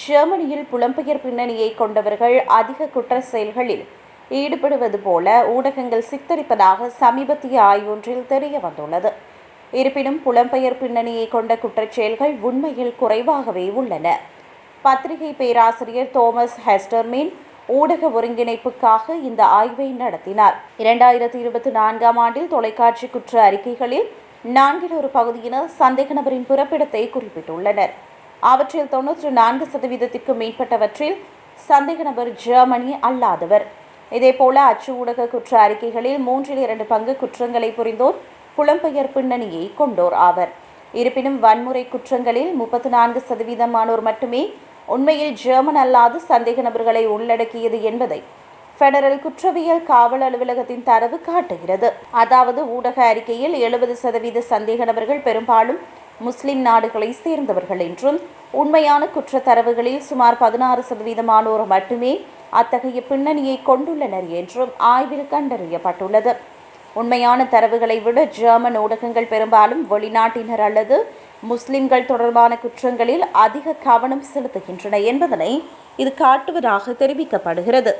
ஜெர்மனியில் புலம்பெயர் பின்னணியை கொண்டவர்கள் அதிக குற்ற செயல்களில் ஈடுபடுவது போல ஊடகங்கள் சித்தரிப்பதாக சமீபத்திய ஆய்வொன்றில் தெரிய வந்துள்ளது. இருப்பினும் புலம்பெயர் பின்னணியை கொண்ட குற்றச்செயல்கள் உண்மையில் குறைவாகவே உள்ளன. பத்திரிகை பேராசிரியர் தோமஸ் ஹெஸ்டர்மின் ஊடக ஒருங்கிணைப்புக்காக இந்த ஆய்வை நடத்தினார். இரண்டாயிரத்தி இருபத்தி நான்காம் ஆண்டில் தொலைக்காட்சி குற்ற அறிக்கைகளில் நான்கில் ஒரு பகுதியினர் சந்தேக நபரின் பிறப்பிடத்தை குறிப்பிட்டுள்ளனர். அவற்றில் தொன்னூற்று நான்கு சதவீதத்திற்கும் மேற்பட்டவற்றில் சந்தேக நபர் ஜெர்மனி அல்லாதவர். இதேபோல அச்சு ஊடக குற்ற அறிக்கைகளில் மூன்றில் இரண்டு பங்கு குற்றங்களை புரிந்தோர் புலம்பெயர் பின்னணியை கொண்டோர் ஆவர். இருப்பினும் வன்முறை குற்றங்களில் முப்பத்தி நான்கு சதவீதமானோர் மட்டுமே உண்மையில் ஜெர்மன் அல்லாத சந்தேக நபர்களை உள்ளடக்கியது என்பதை பெடரல் குற்றவியல் காவல் அலுவலகத்தின் தரவு காட்டுகிறது. அதாவது ஊடக அறிக்கையில் எழுபது சதவீத சந்தேக நபர்கள் பெரும்பாலும் முஸ்லிம் நாடுகளை சேர்ந்தவர்கள் என்றும் உண்மையான குற்ற தரவுகளில் சுமார் பதினாறு சதவீதமானோர் மட்டுமே அத்தகைய பின்னணியை கொண்டுள்ளனர் என்றும் ஆய்வில் கண்டறியப்பட்டுள்ளது. உண்மையான தரவுகளை விட ஜெர்மன் ஊடகங்கள் பெரும்பாலும் வெளிநாட்டினர் அல்லது முஸ்லிம்கள் தொடர்பான குற்றங்களில் அதிக கவனம் செலுத்துகின்றன என்பதனை இது காட்டுவதாக தெரிவிக்கப்படுகிறது.